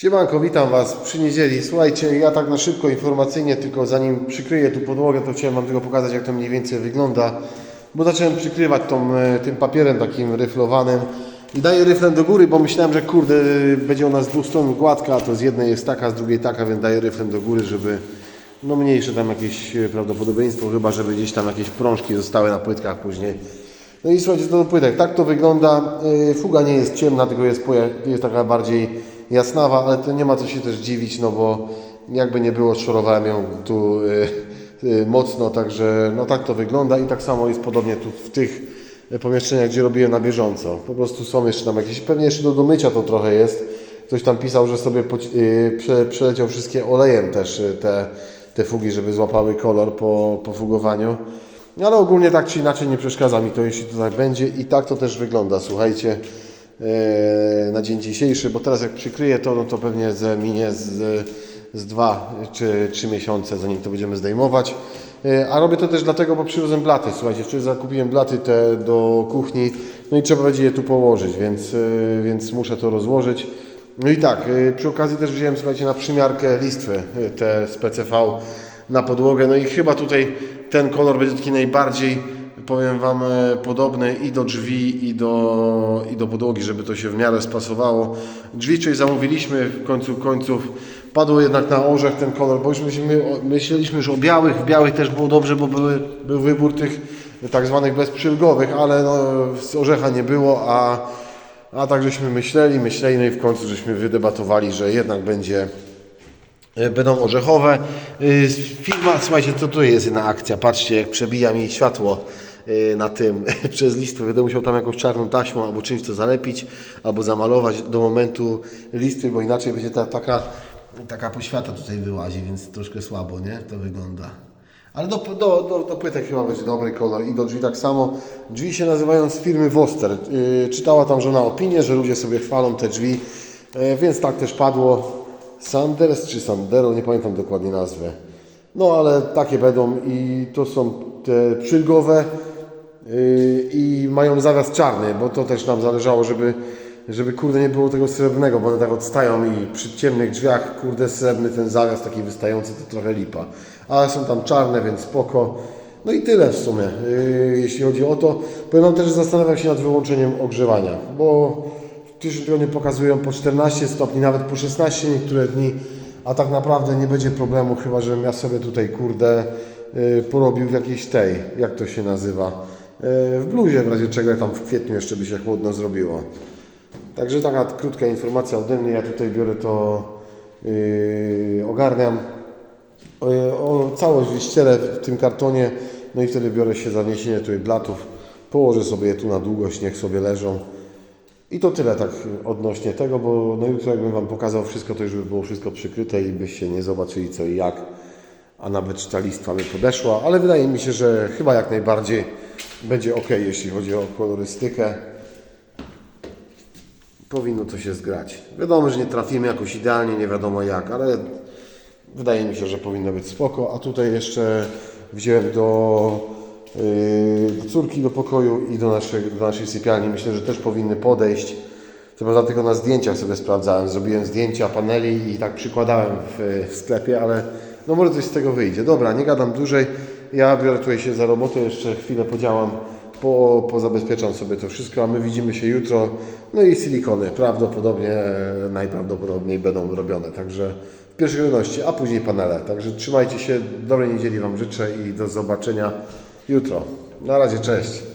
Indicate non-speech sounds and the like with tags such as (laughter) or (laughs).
Siemanko, witam Was przy niedzieli. Słuchajcie, ja tak na szybko, informacyjnie, tylko zanim przykryję tu podłogę, to chciałem Wam tylko pokazać, jak to mniej więcej wygląda. Bo zacząłem przykrywać tą, e, tym papierem takim ryflowanym i daję ryflem do góry, bo myślałem, że kurde, będzie ona z dwóch stron gładka, a to z jednej jest taka, z drugiej taka, więc daję ryflem do góry, żeby no mniejsze tam jakieś e, prawdopodobieństwo, chyba żeby gdzieś tam jakieś prążki zostały na płytkach później. No i słuchajcie, do płytek. Tak to wygląda. Yy, Fuga nie jest ciemna, tylko jest, jest taka bardziej jasnawa, ale to nie ma co się też dziwić, no bo jakby nie było, szorowałem ją tu yy, yy, mocno, także no tak to wygląda i tak samo jest podobnie tu w tych pomieszczeniach, gdzie robiłem na bieżąco. Po prostu są jeszcze tam jakieś, pewnie jeszcze do domycia to trochę jest. Ktoś tam pisał, że sobie poci- yy, prze, przeleciał wszystkie olejem też yy, te, te fugi, żeby złapały kolor po, po fugowaniu. No ale ogólnie tak czy inaczej nie przeszkadza mi to, jeśli to tak będzie i tak to też wygląda, słuchajcie, na dzień dzisiejszy, bo teraz jak przykryję to, no to pewnie minie z, z dwa czy trzy miesiące, zanim to będziemy zdejmować. E, A robię to też dlatego, bo przywiozłem blaty, słuchajcie, wczoraj zakupiłem blaty te do kuchni, no i trzeba będzie je tu położyć, więc, e, więc muszę to rozłożyć. No i tak, e, przy okazji też wziąłem, słuchajcie, na przymiarkę listwy, e, te z PCV na podłogę. No i chyba tutaj ten kolor będzie taki najbardziej, powiem Wam, e, podobny i do drzwi, i do, i do podłogi, żeby to się w miarę spasowało. Drzwi czyli zamówiliśmy, w końcu końców padło jednak na orzech ten kolor, bo już myśleliśmy już o białych, w białych też było dobrze, bo były, był wybór tych tak zwanych bezprzylgowych, ale no, z orzecha nie było, a, a tak żeśmy myśleli, myśleli, no i w końcu żeśmy wydebatowali, że jednak będzie Będą orzechowe. Y, Firma, słuchajcie, to tu jest jedna akcja. Patrzcie, jak przebija mi światło y, na tym (laughs) przez listwę. Będę musiał tam jakąś czarną taśmą albo czymś to zalepić, albo zamalować do momentu listwy, bo inaczej będzie ta, taka, taka poświata tutaj wyłazi, więc troszkę słabo, nie? To wygląda. Ale do, do, do, do płytek chyba będzie dobry kolor i do drzwi tak samo. Drzwi się nazywają z firmy Woster. Yy, czytała tam żona opinię, że ludzie sobie chwalą te drzwi, yy, więc tak też padło. Sanders czy Sandero, nie pamiętam dokładnie nazwy. No ale takie będą i to są te przylgowe yy, i mają zaraz czarny, bo to też nam zależało, żeby, żeby kurde nie było tego srebrnego, bo one tak odstają i przy ciemnych drzwiach kurde srebrny ten zawias taki wystający to trochę lipa. Ale są tam czarne, więc spoko. No i tyle w sumie, yy, jeśli chodzi o to. Powiem też, że zastanawiam się nad wyłączeniem ogrzewania, bo tygodniu pokazują po 14 stopni, nawet po 16 niektóre dni, a tak naprawdę nie będzie problemu, chyba żebym ja sobie tutaj, kurde, yy, porobił w jakiejś tej, jak to się nazywa, yy, w bluzie w razie czego, tam w kwietniu jeszcze by się chłodno zrobiło. Także taka krótka informacja ode mnie, ja tutaj biorę to, yy, ogarniam, o, o całość wyścielę w tym kartonie, no i wtedy biorę się za niesienie tutaj blatów, położę sobie je tu na długość, niech sobie leżą. I to tyle tak odnośnie tego, bo no jutro jakbym Wam pokazał wszystko, to już by było wszystko przykryte i byście nie zobaczyli co i jak, a nawet ta listwa by podeszła, ale wydaje mi się, że chyba jak najbardziej będzie ok, jeśli chodzi o kolorystykę. Powinno to się zgrać. Wiadomo, że nie trafimy jakoś idealnie, nie wiadomo jak, ale wydaje mi się, że powinno być spoko. A tutaj jeszcze wziąłem do, yy, do córki do pokoju i do naszej, do naszej sypialni. Myślę, że też powinny podejść. Co prawda tylko na zdjęciach sobie sprawdzałem. Zrobiłem zdjęcia paneli i tak przykładałem w, w sklepie, ale no może coś z tego wyjdzie. Dobra, nie gadam dłużej. Ja biorę tutaj się za robotę, jeszcze chwilę podziałam, po, pozabezpieczam sobie to wszystko, a my widzimy się jutro. No i silikony prawdopodobnie, e, najprawdopodobniej będą robione. Także w pierwszej kolejności, a później panele. Także trzymajcie się, dobrej niedzieli Wam życzę i do zobaczenia jutro. Na razie, cześć.